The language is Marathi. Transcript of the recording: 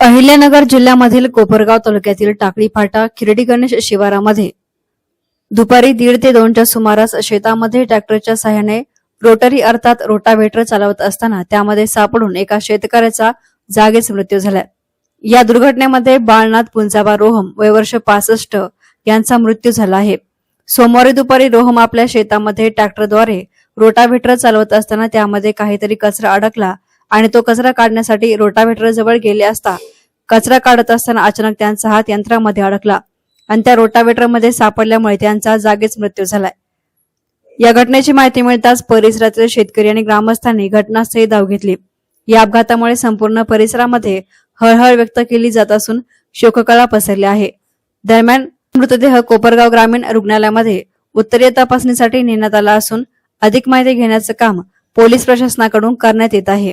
अहिल्यानगर जिल्ह्यामधील कोपरगाव तालुक्यातील टाकळी फाटा खिरडी गणेश शिवारामध्ये दुपारी दीड ते दोनच्या सुमारास शेतामध्ये ट्रॅक्टरच्या सहाय्याने रोटरी अर्थात रोटाव्हेटर चालवत असताना त्यामध्ये सापडून एका शेतकऱ्याचा जागीच मृत्यू झाला. या दुर्घटनेमध्ये बाळनाथ पुंजाबा रोहम वय वर्ष पासष्ट यांचा मृत्यू झाला आहे. सोमवारी दुपारी रोहम आपल्या शेतामध्ये ट्रॅक्टरद्वारे रोटाव्हेटर चालवत असताना त्यामध्ये काहीतरी कचरा अडकला आणि तो कचरा काढण्यासाठी रोटाव्हेटर जवळ गेले असता कचरा काढत असताना अचानक त्यांचा हात यंत्रामध्ये अडकला आणि त्या रोटाव्हेटरमध्ये सापडल्यामुळे त्यांचा जागीच मृत्यू झालाय. या घटनेची माहिती मिळताच परिसरातील शेतकरी आणि ग्रामस्थांनी घटनास्थळी धाव घेतली. या अपघातामुळे संपूर्ण परिसरामध्ये हळहळ व्यक्त केली जात असून शोककळा पसरली आहे. दरम्यान मृतदेह कोपरगाव ग्रामीण रुग्णालयामध्ये उत्तरीय तपासणीसाठी नेण्यात आला असून अधिक माहिती घेण्याचं काम पोलीस प्रशासनाकडून करण्यात येत आहे.